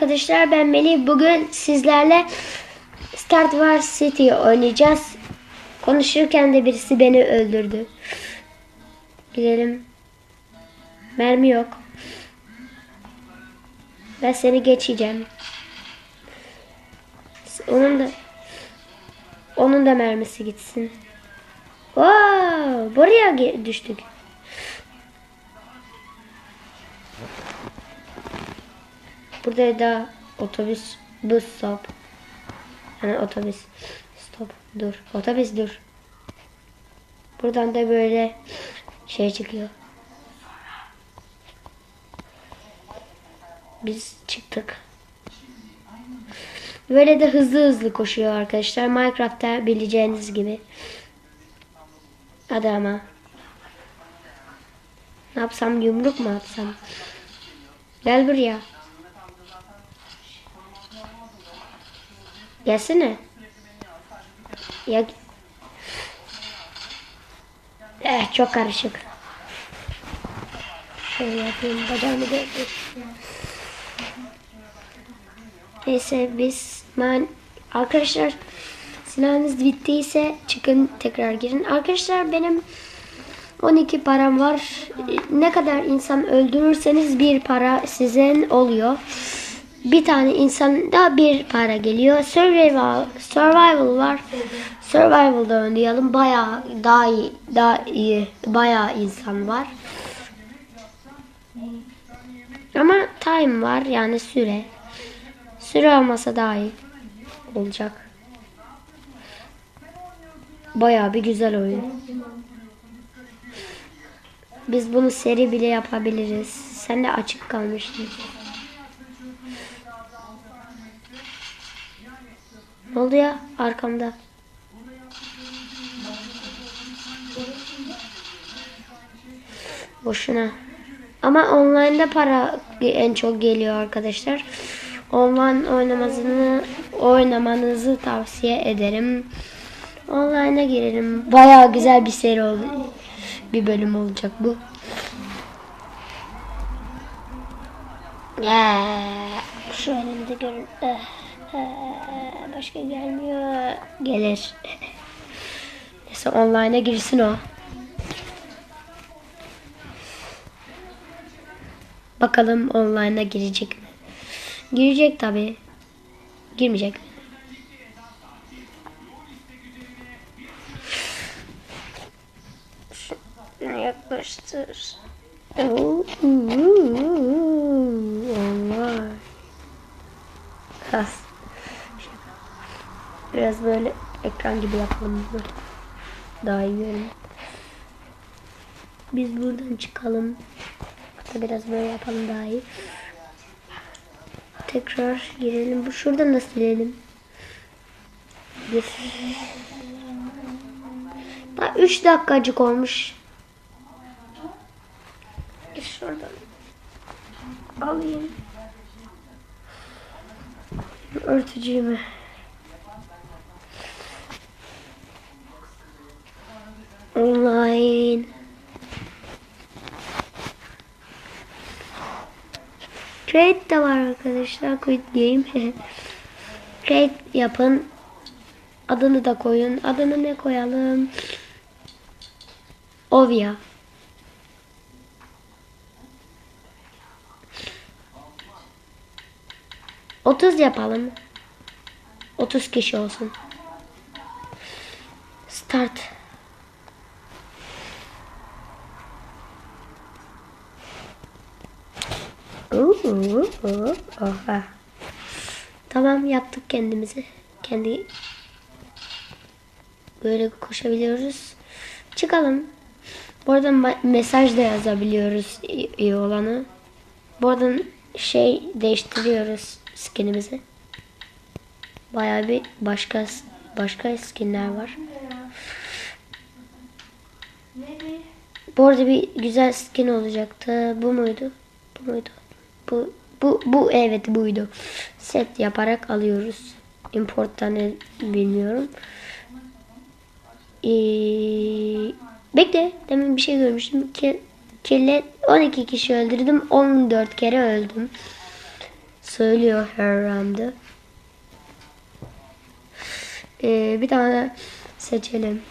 arkadaşlar ben Melih. Bugün sizlerle Start Wars City oynayacağız. Konuşurken de birisi beni öldürdü. Gidelim. Mermi yok. Ben seni geçeceğim. Onun da onun da mermisi gitsin. Wow, buraya düştük. Burada da otobüs bus stop. Yani otobüs stop dur. Otobüs dur. Buradan da böyle şey çıkıyor. Biz çıktık. Böyle de hızlı hızlı koşuyor arkadaşlar. Minecraft'ta bileceğiniz gibi. Hadi ama. Ne yapsam yumruk mu atsam? Gel buraya. Gelsene. Ya Eh çok karışık. Şöyle yapayım bacağımı gördüm. Neyse biz man arkadaşlar silahınız bittiyse çıkın tekrar girin. Arkadaşlar benim 12 param var. Ne kadar insan öldürürseniz bir para sizin oluyor. Bir tane insan da bir para geliyor. Survival, survival var. Survival'da oynayalım. Bayağı daha iyi, daha iyi, bayağı insan var. Ama time var yani süre. Süre olmasa daha iyi olacak. Bayağı bir güzel oyun. Biz bunu seri bile yapabiliriz. Sen de açık kalmıştın. Ne oldu ya arkamda? Boşuna. Ama online'da para en çok geliyor arkadaşlar. Online oynamasını oynamanızı tavsiye ederim. Online'a girelim. Bayağı güzel bir seri oldu. Bir bölüm olacak bu. Ya, şu elimde görün. Eh, eh, Başka gelmiyor. Gelir. Neyse online'a girsin o. Bakalım online'a girecek mi? Girecek tabi. Girmeyecek mi? Yaklaştır. Oo, Allah. Biraz, biraz böyle ekran gibi yapalım bunu. Daha iyi görün. Biz buradan çıkalım. Hatta biraz böyle yapalım daha iyi. Tekrar girelim. Bu şuradan da silelim. Bir. Daha 3 dakikacık olmuş. Gir şuradan. Alayım. Örtücüğümü. Online. Trade de var arkadaşlar. Quit game. Trade yapın. Adını da koyun. Adını ne koyalım? Ovia. Otuz yapalım. Otuz kişi olsun. Start. Oha. Tamam yaptık kendimizi. Kendi böyle koşabiliyoruz. Çıkalım. Buradan mesaj da yazabiliyoruz iyi, olanı. Buradan şey değiştiriyoruz skinimizi. Bayağı bir başka başka skinler var. Bu arada bir güzel skin olacaktı. Bu muydu? Bu muydu? Bu bu bu evet buydu. Set yaparak alıyoruz. Import'tan bilmiyorum. Ee, bekle. Demin bir şey görmüştüm. Ki, kille 12 kişi öldürdüm. 14 kere öldüm. söylüyor her round'ı. Ee, bir tane seçelim.